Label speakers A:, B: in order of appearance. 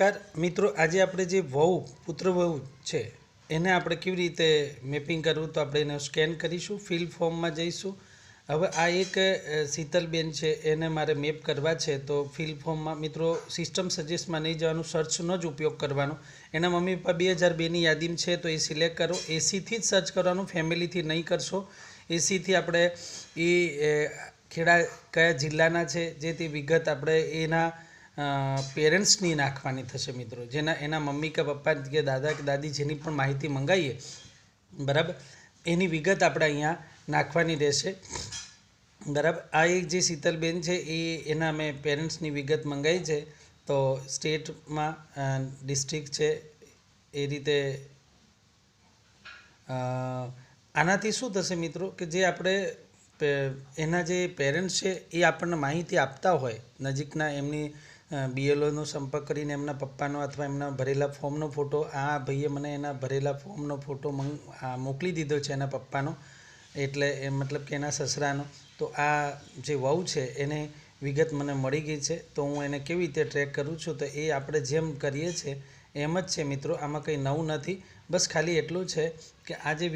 A: નમસ્કાર. મિત્રો, આજે આપણે જે વહુ, પુત્ર વહુ છે, એને આપણે કેવી રીતે મેપિંગ કરવું તો આપણે એને સ્કેન કરીશું, ફિલ ફોર્મમાં જઈશું. હવે આ એક શીતલબેન છે, એને મારે મેપ કરવા છે, તો ફિલ ફોર્મમાં, મિત્રો, સિસ્ટમ સજેસ્ટમાં નહીં જવાનું સર્ચનો જ ઉપયોગ કરવાનો. એના મમ્મી પપ્પા બે હજાર બેની યાદીમાં છે, તો એ સિલેક્ટ કરો. એસીથી જ સર્ચ કરવાનું, ફેમિલીથી નહીં કરશો. એસીથી આપણે એ ખેડા કયા જિલ્લાના છે જે તે વિગત આપણે એના પેરેન્ટ્સની નાખવાની થશે મિત્રો. જેના, એના મમ્મી કે પપ્પા કે દાદા કે દાદી જેની પણ માહિતી મંગાવીએ બરાબર? એની વિગત આપણે અહીંયા નાખવાની રહેશે. બરાબર? આ એક જે શીતલબેન છે, એ, એના મેં પેરેન્ટ્સની વિગત મંગાવી છે. તો સ્ટેટમાં ડિસ્ટ્રિક્ટ છે, એ રીતે આનાથી શું થશે મિત્રો? કે જે આપણે એના જે પેરેન્ટ્સ છે, એ આપણને માહિતી આપતા હોય, નજીકના એમની બીએલઓનો સંપર્ક કરીને એમના પપ્પાનો અથવા એમના ભરેલા ફોર્મનો ફોટો, આ ભાઈએ મને એના ભરેલા ફોર્મનો ફોટો મોકલી દીધો છે એના પપ્પાનો, એટલે એ મતલબ કે એના સસરાનો. તો આ જે વહુ છે એને વિગત મને મળી ગઈ છે, તો હું એને કેવી રીતે ટ્રેક કરું છું, તો એ આપણે જેમ કરીએ છીએ એમ જ છે મિત્રો, આમાં કંઈ નવું નથી. બસ ખાલી એટલું છે કે આ જે